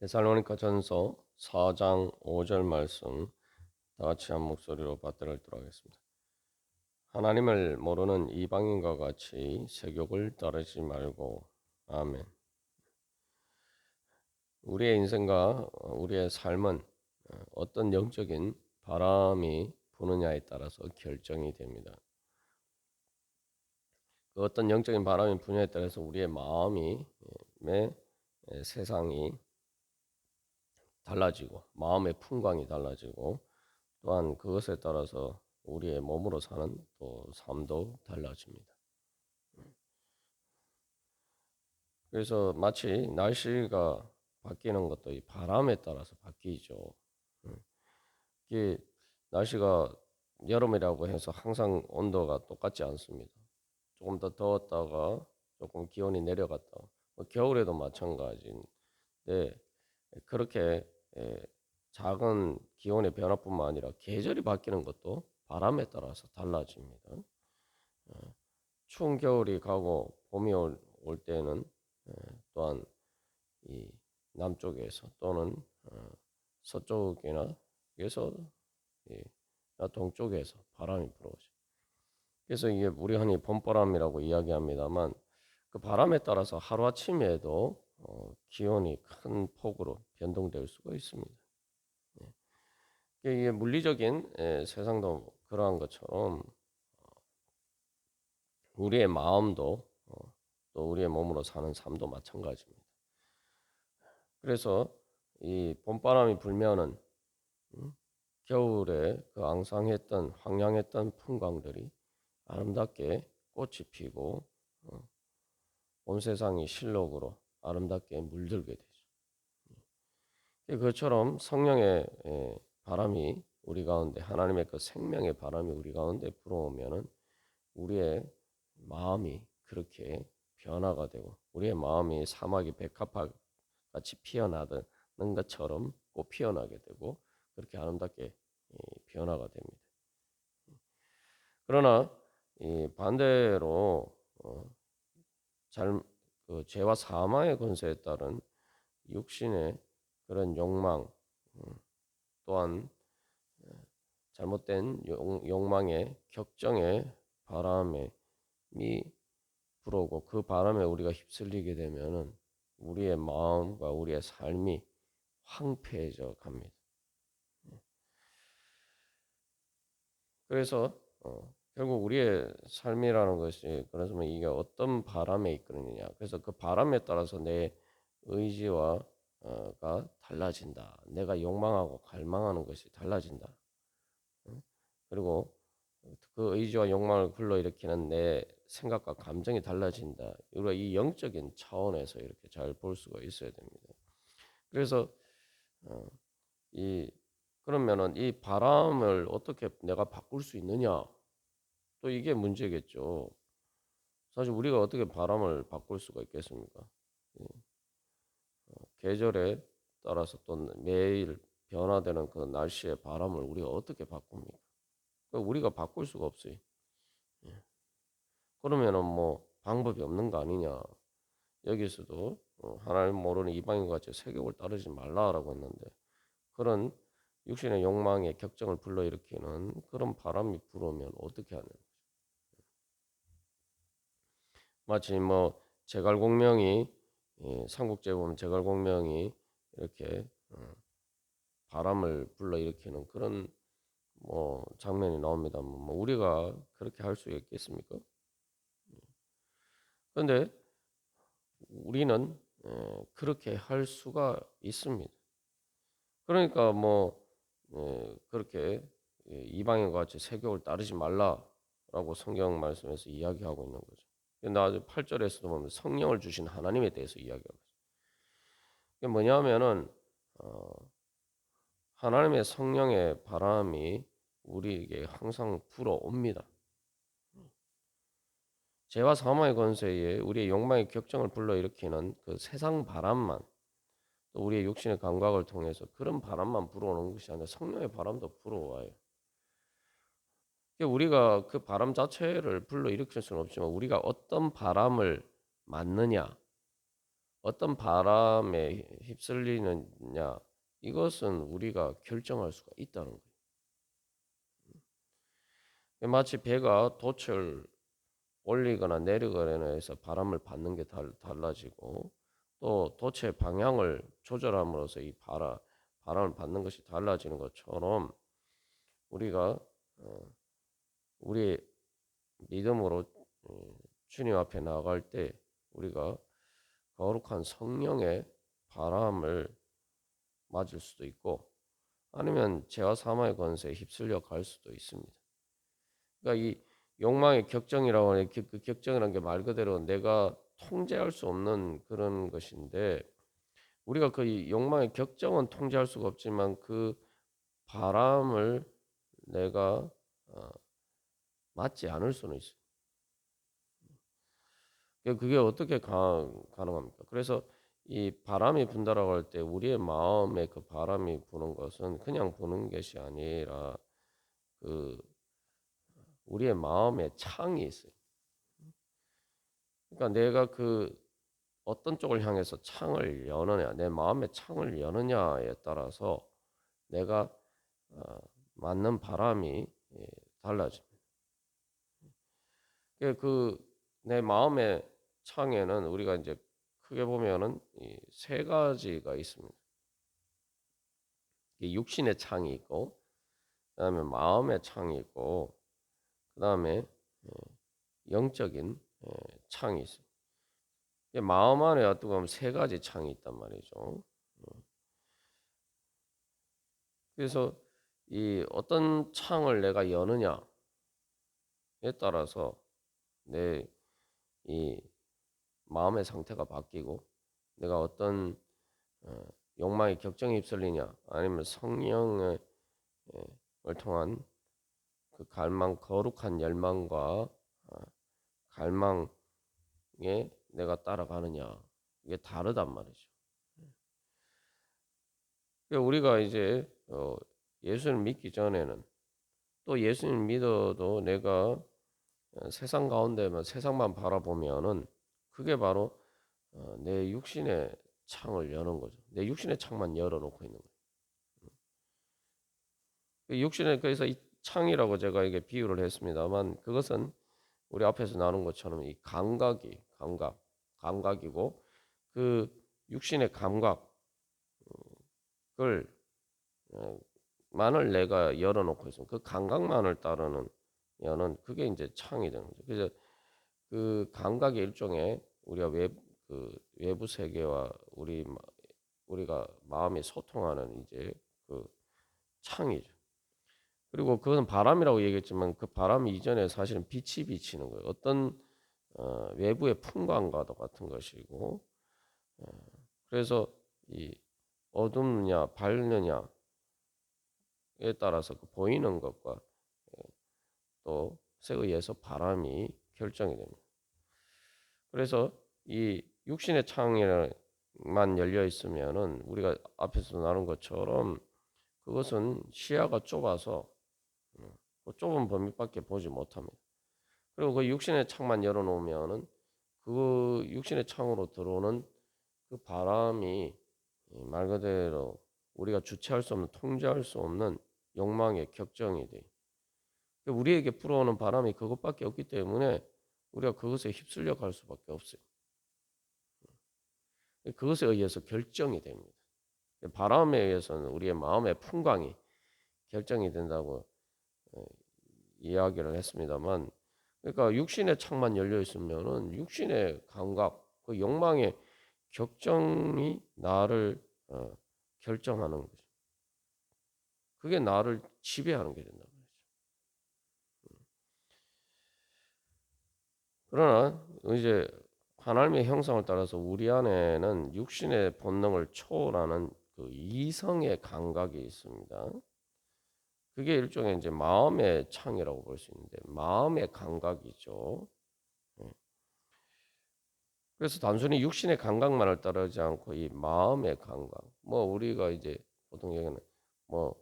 데살로니가 전서 4장 5절 말씀 다 같이 한 목소리로 받들어 읽도록 하겠습니다. 하나님을 모르는 이방인과 같이 세욕을 따르지 말고 아멘. 우리의 인생과 우리의 삶은 어떤 영적인 바람이 부느냐에 따라서 결정이 됩니다. 그 어떤 영적인 바람이 부느냐에 따라서 우리의 마음이 매 세상이 달라지고 마음의 풍광이 달라지고 또한 그것에 따라서 우리의 몸으로 사는 또 삶도 달라집니다. 그래서 마치 날씨가 바뀌는 것도 이 바람에 따라서 바뀌죠. 이게 날씨가 여름이라고 해서 항상 온도가 똑같지 않습니다. 조금 더 더웠다가 조금 기온이 내려갔다. 뭐 겨울에도 마찬가지인데 그렇게 예, 작은 기온의 변화뿐만 아니라 계절이 바뀌는 것도 바람에 따라서 달라집니다. 어, 추운 겨울이 가고 봄이 올, 올 때는 예, 또한 이 남쪽에서 또는 어, 서쪽이나 에서 동쪽에서 바람이 불어오죠. 그래서 이게 우리 흔히 봄바람이라고 이야기합니다만 그 바람에 따라서 하루 아침에도 어, 기온이 큰 폭으로 변동될 수가 있습니다. 예. 이게 물리적인 예, 세상도 그러한 것처럼 어, 우리의 마음도 어, 또 우리의 몸으로 사는 삶도 마찬가지입니다. 그래서 이 봄바람이 불면은 음, 겨울에 그 앙상했던 황량했던 풍광들이 아름답게 꽃이 피고 온 세상이 실록으로 아름답게 물들게 되죠. 그것처럼 성령의 바람이 우리 가운데 하나님의 그 생명의 바람이 우리 가운데 불어오면은 우리의 마음이 그렇게 변화가 되고 우리의 마음이 사막이 백합화 같이 피어나는 것처럼 꼭 피어나게 되고 그렇게 아름답게 변화가 됩니다. 그러나 반대로 어, 잘 그 죄와 사망의 권세에 따른 육신의 그런 욕망 음, 또한 잘못된 욕망의 격정의 바람이 불어오고 그 바람에 우리가 휩쓸리게 되면은 우리의 마음과 우리의 삶이 황폐해져 갑니다. 그래서 어, 결국 우리의 삶이라는 것이 그래서 이게 어떤 바람에 이끄느냐. 그래서 그 바람에 따라서 내 의지와가 달라진다. 내가 욕망하고 갈망하는 것이 달라진다. 그리고 그 의지와 욕망을 불러일으키는 내 생각과 감정이 달라진다. 우리가 이 영적인 차원에서 이렇게 잘 볼 수가 있어야 됩니다. 그래서 어, 이 그러면은 이 바람을 어떻게 내가 바꿀 수 있느냐? 또 이게 문제겠죠. 사실 우리가 어떻게 바람을 바꿀 수가 있겠습니까? 예. 어, 계절에 따라서 또 매일 변화되는 그 날씨의 바람을 우리가 어떻게 바꿉니까? 그러니까 우리가 바꿀 수가 없어요. 예. 그러면은 뭐 방법이 없는 거 아니냐? 여기서도 어, 하나님 모르는 이방인과 같이 세격을 따르지 말라라고 했는데 그런 육신의 욕망의 격정을 불러일으키는 그런 바람이 불어오면 어떻게 하냐? 마치 뭐 제갈공명이 예, 삼국지에 보면 제갈공명이 이렇게 어, 바람을 불러 일으키는 그런 뭐 장면이 나옵니다. 뭐 우리가 그렇게 할 수 있겠습니까? 그런데 우리는 예, 그렇게 할 수가 있습니다. 그러니까 뭐 예, 그렇게 이방인과 같이 세교를 따르지 말라라고 성경 말씀에서 이야기하고 있는 거죠. 나중 8절에서도 보면 성령을 주신 하나님에 대해서 이야기하고 있어요. 뭐냐면은 어, 하나님의 성령의 바람이 우리에게 항상 불어옵니다. 죄와 사망의 권세에 우리의 욕망의 격정을 불러일으키는 그 세상 바람만 또 우리의 육신의 감각을 통해서 그런 바람만 불어오는 것이 아니라 성령의 바람도 불어와요. 우리가 그 바람 자체를 불러 일으킬 수는 없지만 우리가 어떤 바람을 맞느냐 어떤 바람에 휩쓸리느냐 이것은 우리가 결정할 수가 있다는 거예요. 마치 배가 돛을 올리거나 내리거나 해서 바람을 받는 게 달, 달라지고 또 돛의 방향을 조절함으로써 이 바람, 바람을 받는 것이 달라지는 것처럼 우리가 어, 우리의 믿음으로 어, 주님 앞에 나갈 때 우리가 거룩한 성령의 바람을 맞을 수도 있고 아니면 죄와 사망의 권세에 휩쓸려 갈 수도 있습니다. 그러니까 이 욕망의 격정이라고 하는 그, 그 격정이라는 게 말 그대로 내가 통제할 수 없는 그런 것인데 우리가 그 욕망의 격정은 통제할 수가 없지만 그 바람을 내가 어, 맞지 않을 수는 있어요. 그게 어떻게 가, 가능합니까? 그래서 이 바람이 분다라고 할 때 우리의 마음에 그 바람이 부는 것은 그냥 부는 것이 아니라 그 우리의 마음에 창이 있어요. 그러니까 내가 그 어떤 쪽을 향해서 창을 여느냐, 내 마음의 창을 여느냐에 따라서 내가 어, 맞는 바람이 예, 달라집니다. 그 내 마음의 창에는 우리가 이제 크게 보면은 세 가지가 있습니다. 육신의 창이 있고, 그 다음에 마음의 창이 있고, 그 다음에 예, 영적인 예, 창이 있어요. 마음 안에 어떻게 보면 세 가지 창이 있단 말이죠. 예. 그래서 이 어떤 창을 내가 여느냐에 따라서 내 이 마음의 상태가 바뀌고 내가 어떤 어, 욕망의 격정에 휩쓸리냐 아니면 성령을 통한 그 갈망 거룩한 열망과 어, 갈망에 내가 따라가느냐 이게 다르단 말이죠. 그러니까 우리가 이제 어, 예수를 믿기 전에는 또 예수를 믿어도 내가 어, 세상 가운데만 세상만 바라보면은 그게 바로 내 육신의 창을 여는 거죠. 내 육신의 창만 열어놓고 있는 거예요. 그 육신의 그래서 이 창이라고 제가 이게 비유를 했습니다만 그것은 우리 앞에서 나눈 것처럼 이 감각이 감각 감각이고 그 육신의 감각을 어, 만을 내가 열어놓고 있으면 그 감각만을 따르는 여는 그게 이제 창이 되는 거죠. 그래서 그 감각의 일종의 우리가 외, 그 외부 세계와 우리 우리가 마음이 소통하는 이제 그 창이죠. 그리고 그것은 바람이라고 얘기했지만 그 바람 이전에 사실은 빛이 비치는 거예요. 어떤 어, 외부의 풍광과도 같은 것이고 어, 그래서 이 어둡느냐 밝느냐에 따라서 그 보이는 것과 어, 또 새의해서 바람이 결정이 됩니다. 그래서 이 육신의 창에만 열려 있으면은 우리가 앞에서 나눈 것처럼 그것은 시야가 좁아서 그 좁은 범위밖에 보지 못합니다. 그리고 그 육신의 창만 열어놓으면은 그 육신의 창으로 들어오는 그 바람이 말 그대로 우리가 주체할 수 없는 통제할 수 없는 욕망의 격정이 돼. 우리에게 불어오는 바람이 그것밖에 없기 때문에 우리가 그것에 휩쓸려 갈 수밖에 없어요. 그것에 의해서 결정이 됩니다. 바람에 의해서는 우리의 마음의 풍광이 결정이 된다고 어, 이야기를 했습니다만 그러니까 육신의 창만 열려 있으면은 육신의 감각, 그 욕망의 격정이 나를 어, 결정하는 거죠. 그게 나를 지배하는 게 된다 말이죠. 음. 그러나 이제 하나님의 형상을 따라서 우리 안에는 육신의 본능을 초월하는 그 이성의 감각이 있습니다. 그게 일종의 이제 마음의 창이라고 볼 수 있는데 마음의 감각이죠. 예. 그래서 단순히 육신의 감각만을 따르지 않고 이 마음의 감각, 뭐 우리가 이제 보통 얘기하는 뭐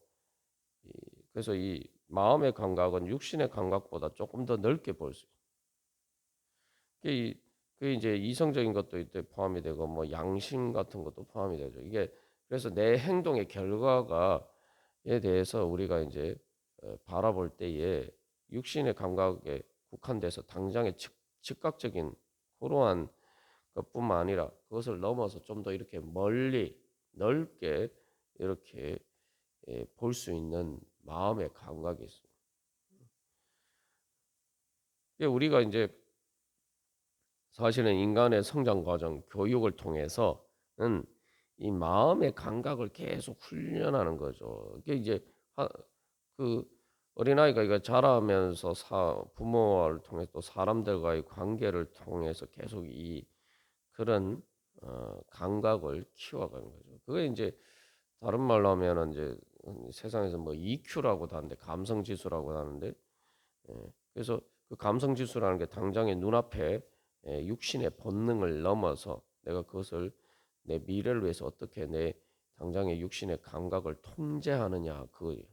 그래서 이 마음의 감각은 육신의 감각보다 조금 더 넓게 볼 수 그 이제 이성적인 것도 이때 포함이 되고 뭐 양심 같은 것도 포함이 되죠. 이게 그래서 내 행동의 결과가에 대해서 우리가 이제 어, 바라볼 때에 육신의 감각에 국한돼서 당장의 즉, 즉각적인 그러한 것뿐만 아니라 그것을 넘어서 좀 더 이렇게 멀리 넓게 이렇게 예, 볼수 있는 마음의 감각이 있습니다. 우리가 이제 사실은 인간의 성장 과정, 교육을 통해서는 이 마음의 감각을 계속 훈련하는 거죠. 이게 이제 하, 그 어린아이가 이거 자라면서 사, 부모를 통해 또 사람들과의 관계를 통해서 계속 이 그런 어, 감각을 키워가는 거죠. 그게 이제 다른 말로 하면은 이제 세상에서 뭐 EQ라고도 하는데 감성 지수라고 하는데 예, 그래서 그 감성 지수라는 게 당장의 눈앞에 예, 육신의 본능을 넘어서 내가 그것을 내 미래를 위해서 어떻게 내 당장의 육신의 감각을 통제하느냐 그거예요.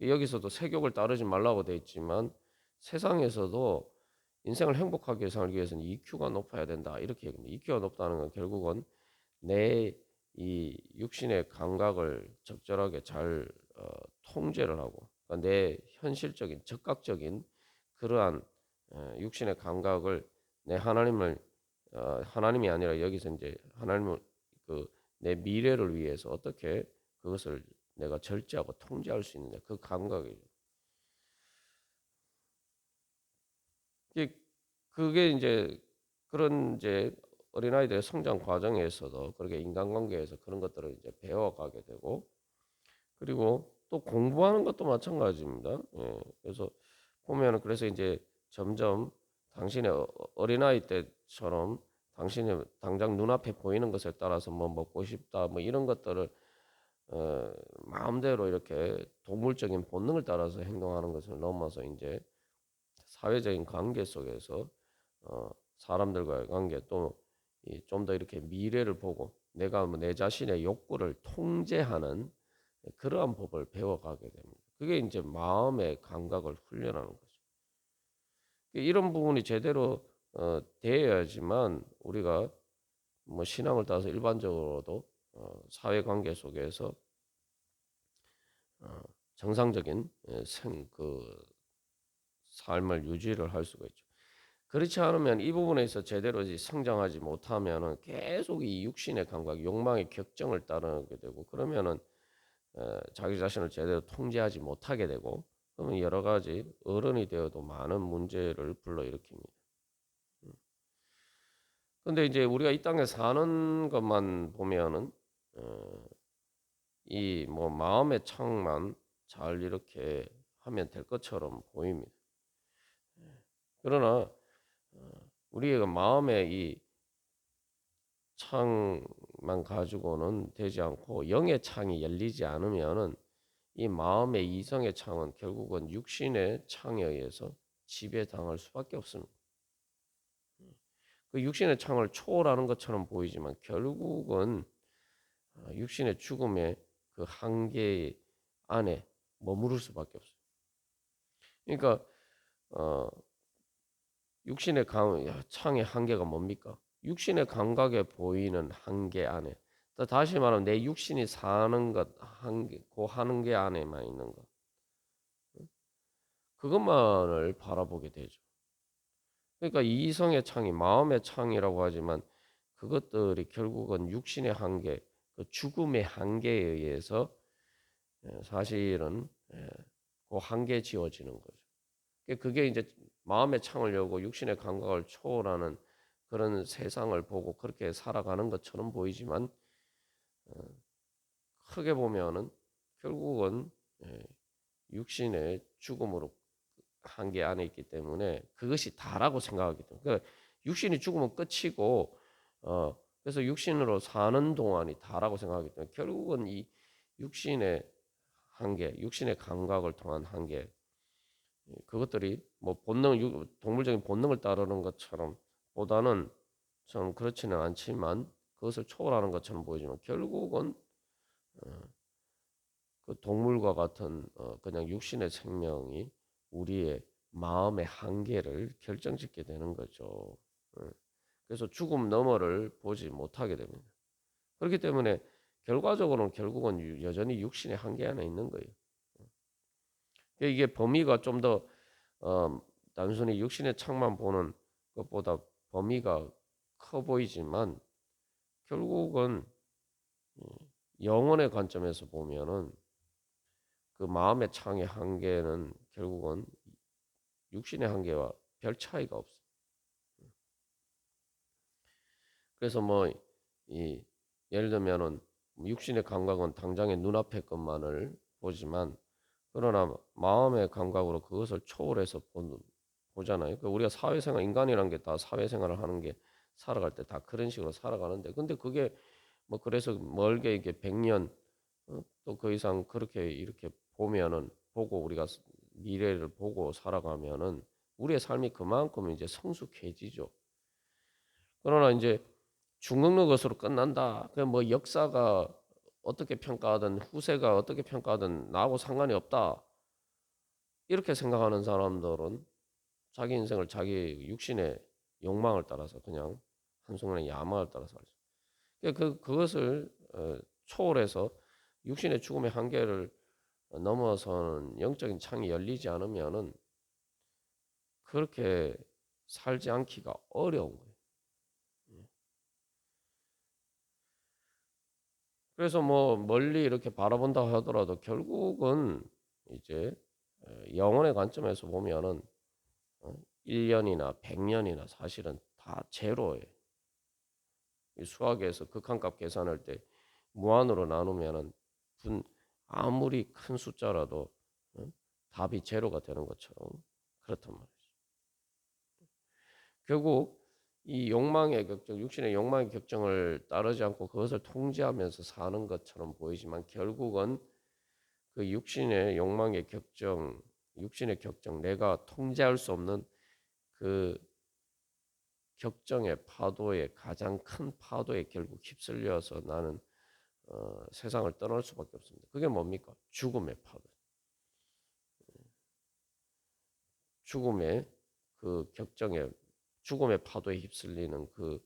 여기서도 세욕을 따르지 말라고 돼 있지만 세상에서도 인생을 행복하게 살기 위해서는 EQ가 높아야 된다 이렇게 얘기합니다. EQ가 높다는 건 결국은 내 이 육신의 감각을 적절하게 잘 어, 통제를 하고 그러니까 내 현실적인 적극적인 그러한 어, 육신의 감각을 내 하나님을 어, 하나님이 아니라 여기서 이제 하나님을 그 내 미래를 위해서 어떻게 그것을 내가 절제하고 통제할 수 있느냐 그 감각이 그게 이제 그런 이제 어린아이들의 성장 과정에서도 그렇게 인간관계에서 그런 것들을 이제 배워가게 되고 그리고 또 공부하는 것도 마찬가지입니다. 예, 그래서 보면은 그래서 이제 점점 당신의 어- 어린아이 때처럼 당신이 당장 눈앞에 보이는 것에 따라서 뭐 먹고 싶다 뭐 이런 것들을 어, 마음대로 이렇게 동물적인 본능을 따라서 행동하는 것을 넘어서 이제 사회적인 관계 속에서 어, 사람들과의 관계 또 좀 더 이렇게 미래를 보고 내가 뭐 내 자신의 욕구를 통제하는 그러한 법을 배워가게 됩니다. 그게 이제 마음의 감각을 훈련하는 거죠. 이런 부분이 제대로 어, 되어야지만 우리가 뭐 신앙을 따서 일반적으로도 어, 사회관계 속에서 어, 정상적인 예, 생, 그 삶을 유지를 할 수가 있죠. 그렇지 않으면 이 부분에서 제대로 성장하지 못하면은 계속 이 육신의 감각, 욕망의 격정을 따르게 되고 그러면은 어, 자기 자신을 제대로 통제하지 못하게 되고 그러면 여러 가지 어른이 되어도 많은 문제를 불러일으킵니다. 근데 이제 우리가 이 땅에 사는 것만 보면은 어, 이뭐 마음의 창만 잘 이렇게 하면 될 것처럼 보입니다. 그러나 어, 우리가 마음의 이 창만 가지고는 되지 않고 영의 창이 열리지 않으면은 이 마음의 이성의 창은 결국은 육신의 창에 의해서 지배당할 수밖에 없습니다. 그 육신의 창을 초월하는 것처럼 보이지만 결국은 어, 육신의 죽음의 그 한계 안에 머무를 수밖에 없어요. 그러니까 어, 육신의 감, 창의 한계가 뭡니까? 육신의 감각에 보이는 한계 안에 또 다시 말하면 내 육신이 사는 것 한계, 그 한계 안에만 있는 것 그것만을 바라보게 되죠. 그러니까 이성의 창이 마음의 창이라고 하지만 그것들이 결국은 육신의 한계, 그 죽음의 한계에 의해서 예, 사실은 예, 그 한계에 지워지는 거죠. 그게 이제 마음의 창을 열고 육신의 감각을 초월하는 그런 세상을 보고 그렇게 살아가는 것처럼 보이지만 어, 크게 보면은 결국은 예, 육신의 죽음으로 한계 안에 있기 때문에 그것이 다라고 생각하기 때문에 그러니까 육신이 죽으면 끝이고 어 그래서 육신으로 사는 동안이 다라고 생각하기 때문에 결국은 이 육신의 한계, 육신의 감각을 통한 한계 그것들이 뭐 본능 동물적인 본능을 따르는 것처럼 보다는 좀 그렇지는 않지만 그것을 초월하는 것처럼 보이지만 결국은 어, 그 동물과 같은 어, 그냥 육신의 생명이 우리의 마음의 한계를 결정짓게 되는 거죠. 어. 그래서 죽음 너머를 보지 못하게 됩니다. 그렇기 때문에 결과적으로는 결국은 유- 여전히 육신의 한계 안에 있는 거예요. 그러니까 이게 범위가 좀더 어, 단순히 육신의 창만 보는 것보다 범위가 커 보이지만 결국은 음, 영혼의 관점에서 보면은 그 마음의 창의 한계는 결국은 육신의 한계와 별 차이가 없어. 그래서 뭐 이 예를 들면은 육신의 감각은 당장의 눈앞의 것만을 보지만 그러나 마음의 감각으로 그것을 초월해서 보는, 보잖아요. 그 우리가 사회생활 인간이란 게 다 사회생활을 하는 게 살아갈 때 다 그런 식으로 살아가는데 근데 그게 뭐 그래서 멀게 이게 100년 어, 또그 이상 그렇게 이렇게 보면은 보고 우리가 스- 미래를 보고 살아가면은 우리의 삶이 그만큼 이제 성숙해지죠. 그러나 이제 죽는 것으로 끝난다. 그뭐 역사가 어떻게 평가하든 후세가 어떻게 평가하든 나하고 상관이 없다. 이렇게 생각하는 사람들은 자기 인생을 자기 육신의 욕망을 따라서 그냥 한순간의 야망을 따라서 살죠. 그러니까 그 그것을 어, 초월해서 육신의 죽음의 한계를 넘어서는 영적인 창이 열리지 않으면은 그렇게 살지 않기가 어려운 거예요. 그래서 뭐 멀리 이렇게 바라본다 하더라도 결국은 이제 어, 영혼의 관점에서 보면은 어, 1년이나 100년이나 사실은 다 제로예요. 이 수학에서 극한값 계산할 때 무한으로 나누면은 분 아무리 큰 숫자라도 어, 답이 제로가 되는 것처럼 그렇단 말이죠. 결국 이 욕망의 격정, 육신의 욕망의 격정을 따르지 않고 그것을 통제하면서 사는 것처럼 보이지만 결국은 그 육신의 욕망의 격정, 육신의 격정, 내가 통제할 수 없는 그 격정의 파도에 가장 큰 파도에 결국 휩쓸려서 나는 어, 세상을 떠날 수밖에 없습니다. 그게 뭡니까? 죽음의 파도. 죽음의 그 격정에 죽음의 파도에 휩쓸리는 그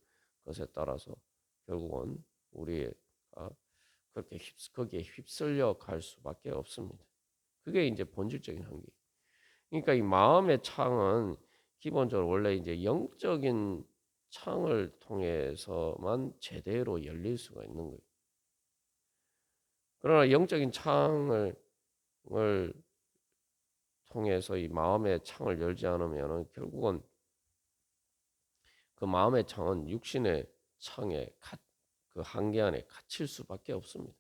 것에 따라서 결국은 우리가 그렇게 휩, 거기에 휩쓸려 갈 수밖에 없습니다. 그게 이제 본질적인 한계. 그러니까 이 마음의 창은 기본적으로 원래 이제 영적인 창을 통해서만 제대로 열릴 수가 있는 거예요. 그러나 영적인 창을 을 통해서 이 마음의 창을 열지 않으면 결국은 그 마음의 창은 육신의 창에 가, 그 한계 안에 갇힐 수밖에 없습니다.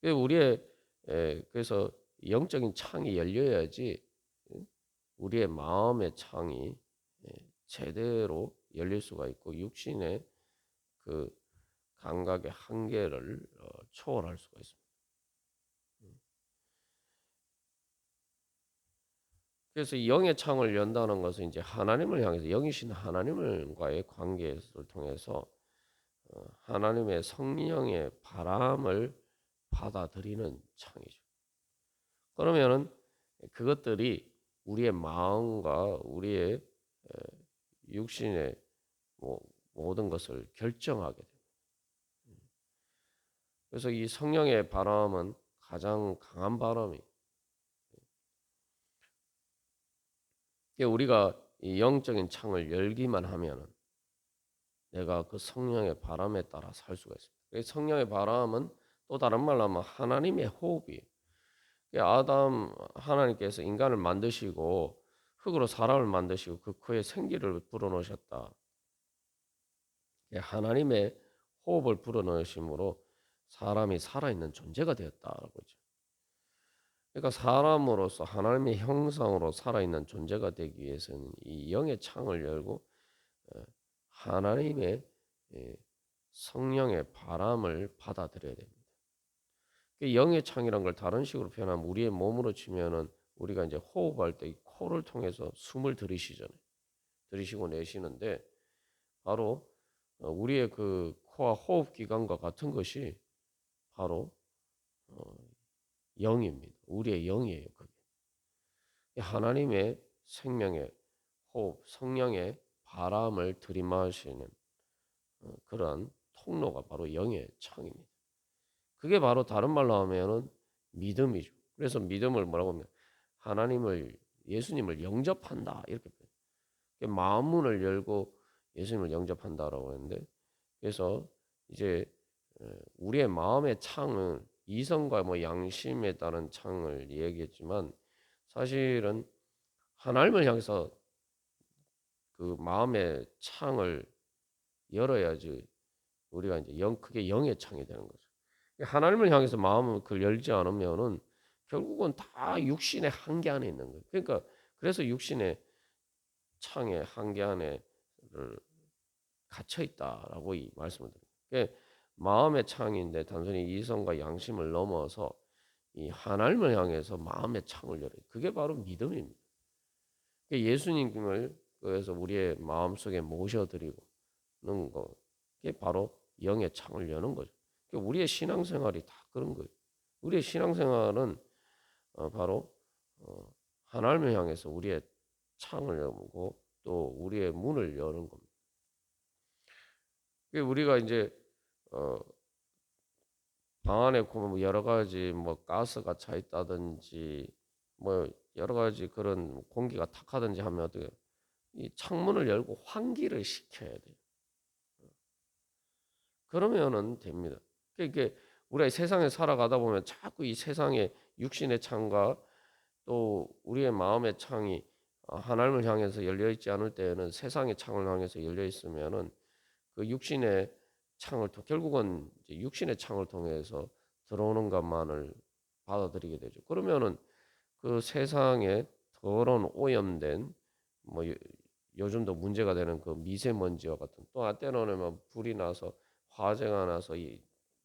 그 우리의 에, 그래서 영적인 창이 열려야지 우리의 마음의 창이 에, 제대로 열릴 수가 있고 육신의 그 감각의 한계를 어, 초월할 수가 있습니다. 그래서 이 영의 창을 연다는 것은 이제 하나님을 향해서 영이신 하나님과의 관계를 통해서 어, 하나님의 성령의 바람을 받아들이는 창이죠. 그러면은 그것들이 우리의 마음과 우리의 에, 육신의 뭐 모든 것을 결정하게 됩니다. 그래서 이 성령의 바람은 가장 강한 바람이 우리가 이 영적인 창을 열기만 하면은 내가 그 성령의 바람에 따라 살 수가 있습니다. 성령의 바람은 또 다른 말로 하면 하나님의 호흡이 아담 하나님께서 인간을 만드시고 흙으로 사람을 만드시고 그 코에 생기를 불어넣으셨다. 하나님의 호흡을 불어넣으심으로 사람이 살아있는 존재가 되었다라고 죠 그러니까 사람으로서 하나님의 형상으로 살아있는 존재가 되기 위해서는 이 영의 창을 열고 어, 하나님의 예, 성령의 바람을 받아들여야 됩니다. 영의 창이란 걸 다른 식으로 표현하면 우리의 몸으로 치면은 우리가 이제 호흡할 때 코를 통해서 숨을 들이시잖아요. 들이시고 내쉬는데 바로 어, 우리의 그 코와 호흡 기관과 같은 것이 바로 어, 영입니다. 우리의 영이에요. 그게 하나님의 생명의 호흡, 성령의 바람을 들이마시는 어, 그런 통로가 바로 영의 창입니다. 그게 바로 다른 말로 하면은 믿음이죠. 그래서 믿음을 뭐라고 하면 하나님을 예수님을 영접한다 이렇게. 마음 문을 열고 예수님을 영접한다라고 하는데 그래서 이제 어, 우리의 마음의 창은 이성과 뭐 양심에 따른 창을 얘기했지만 사실은 하나님을 향해서 그 마음의 창을 열어야지 우리가 이제 영 그게 영의 창이 되는 거죠. 하나님을 향해서 마음을 그 열지 않으면은 결국은 다 육신의 한계 안에 있는 거예요. 그러니까 그래서 육신의 창의 한계 안에를 갇혀 있다라고 이 말씀을 드립니다. 그러니까 마음의 창인데 단순히 이성과 양심을 넘어서 이 하나님을 향해서 마음의 창을 열어요. 그게 바로 믿음입니다. 그러니까 예수님을 그래서 우리의 마음 속에 모셔드리고 는 거. 그게 바로 영의 창을 여는 거죠. 그러니까 우리의 신앙생활이 다 그런 거예요. 우리의 신앙생활은 어, 바로 어, 하나님을 향해서 우리의 창을 열고 또 우리의 문을 여는 겁니다. 그러니까 우리가 이제 어, 방 안에 보면 뭐 여러 가지 뭐 가스가 차 있다든지 뭐 여러 가지 그런 공기가 탁하든지 하면 어떻게 이 창문을 열고 환기를 시켜야 돼요. 그러면은 됩니다. 그러니까 우리가 세상에 살아가다 보면 자꾸 이 세상의 육신의 창과 또 우리의 마음의 창이 하나님을 향해서 열려 있지 않을 때에는 세상의 창을 향해서 열려 있으면은 그 육신의 창을 통 결국은 육신의 창을 통해서 들어오는 것만을 받아들이게 되죠. 그러면은 그 세상에 더러운 오염된 뭐 요즘도 문제가 되는 그 미세먼지와 같은 또 때로는 뭐 불이 나서 화재가 나서 이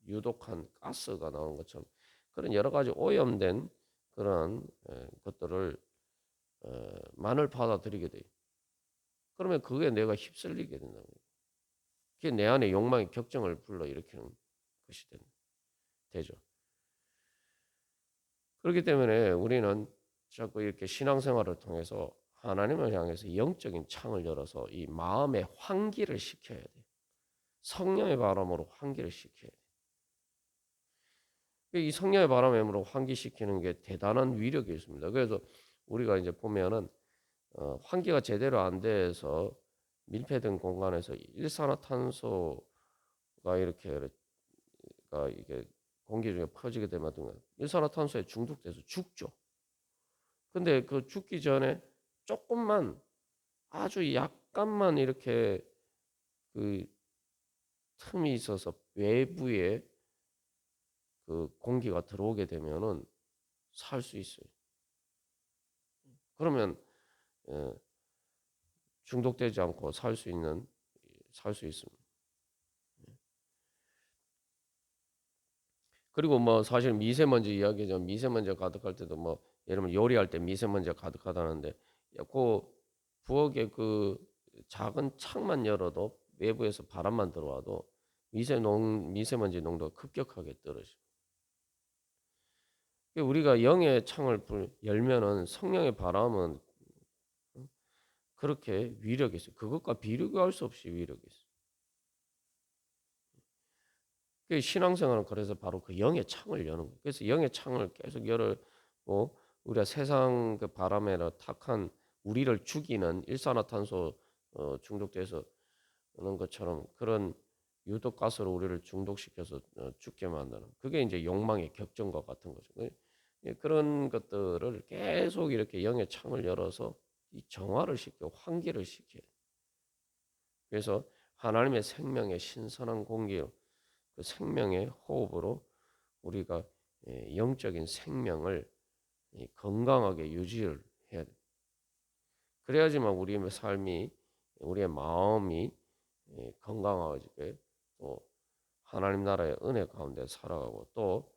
유독한 가스가 나오는 것처럼 그런 여러 가지 오염된 그런 것들을 만을 받아들이게 돼요. 그러면 그게 내가 휩쓸리게 된다는 거예요. 그게 내 안에 욕망의 격정을 불러일으키는 것이 되죠. 그렇기 때문에 우리는 자꾸 이렇게 신앙생활을 통해서 하나님을 향해서 영적인 창을 열어서 이 마음의 환기를 시켜야 돼요. 성령의 바람으로 환기를 시켜야 돼요. 이 성령의 바람으로 환기시키는 게 대단한 위력이 있습니다. 그래서 우리가 이제 보면은 어, 환기가 제대로 안 돼서 밀폐된 공간에서 일산화탄소가 이렇게 가 이게 공기 중에 퍼지게 되면 일산화탄소에 중독돼서 죽죠. 근데 그 죽기 전에 조금만 아주 약간만 이렇게 그 틈이 있어서 외부에 그 공기가 들어오게 되면은 살 수 있어요. 그러면 예, 중독되지 않고 살 수 있는 살 수 있습니다. 그리고 뭐 사실 미세먼지 이야기죠. 미세먼지가 가득할 때도 뭐 예를 들면 요리할 때 미세먼지가 가득하다는데 그 부엌에 그 작은 창만 열어도 외부에서 바람만 들어와도 미세 농 미세먼지 농도가 급격하게 떨어져. 우리가 영의 창을 열면은 성령의 바람은 그렇게 위력이 있어요. 그것과 비교할 수 없이 위력이 있어요. 신앙생활은 그래서 바로 그 영의 창을 여는 거예요. 그래서 영의 창을 계속 열고 우리가 세상 그 바람에 탁한 우리를 죽이는 일산화탄소 어, 중독돼서 는 것처럼 그런 유독 가스로 우리를 중독시켜서 어, 죽게 만드는 그게 이제 욕망의 격정과 같은 거죠. 예, 그런 것들을 계속 이렇게 영의 창을 열어서 이 정화를 시켜 환기를 시켜요. 그래서 하나님의 생명의 신선한 공기, 그 생명의 호흡으로 우리가 예, 영적인 생명을 건강하게 유지를 해야 돼. 그래야지만 우리의 삶이 우리의 마음이 예, 건강하게 또 하나님 나라의 은혜 가운데 살아가고 또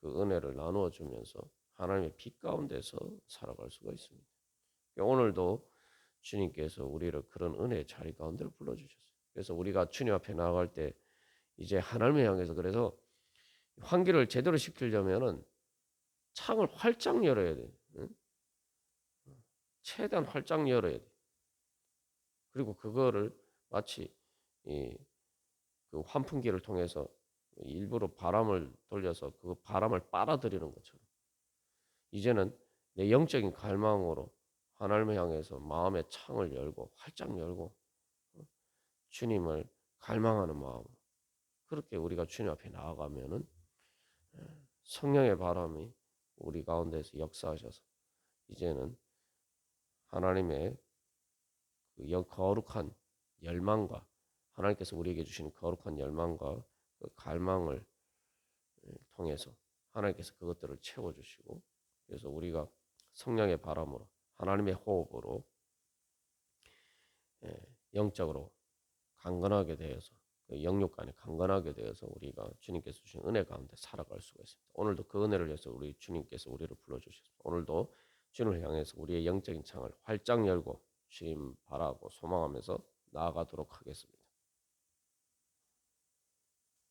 그 어, 은혜를 나누어 주면서 하나님의 빛 가운데서 살아갈 수가 있습니다. 오늘도 주님께서 우리를 그런 은혜의 자리 가운데로 불러주셨어요. 그래서 우리가 주님 앞에 나아갈 때 이제 하나님을 향해서 그래서 환기를 제대로 시키려면은 창을 활짝 열어야 돼. 응? 최대한 활짝 열어야 돼. 그리고 그거를 마치 이 그 환풍기를 통해서 일부러 바람을 돌려서 그 바람을 빨아들이는 것처럼. 이제는 내 영적인 갈망으로 하나님을 향해서 마음의 창을 열고 활짝 열고 어, 주님을 갈망하는 마음 그렇게 우리가 주님 앞에 나아가면은 예, 성령의 바람이 우리 가운데서 역사하셔서 이제는 하나님의 그 영- 거룩한 열망과 하나님께서 우리에게 주시는 거룩한 열망과 그 갈망을 예, 통해서 하나님께서 그것들을 채워주시고 그래서 우리가 성령의 바람으로 하나님의 호흡으로 예, 영적으로 강건하게 되어서 그 영육 간에 강건하게 되어서 우리가 주님께서 주신 은혜 가운데 살아갈 수가 있습니다. 오늘도 그 은혜를 위해서 우리 주님께서 우리를 불러주셨습니다. 오늘도 주님을 향해서 우리의 영적인 창을 활짝 열고 주님 바라고 소망하면서 나아가도록 하겠습니다.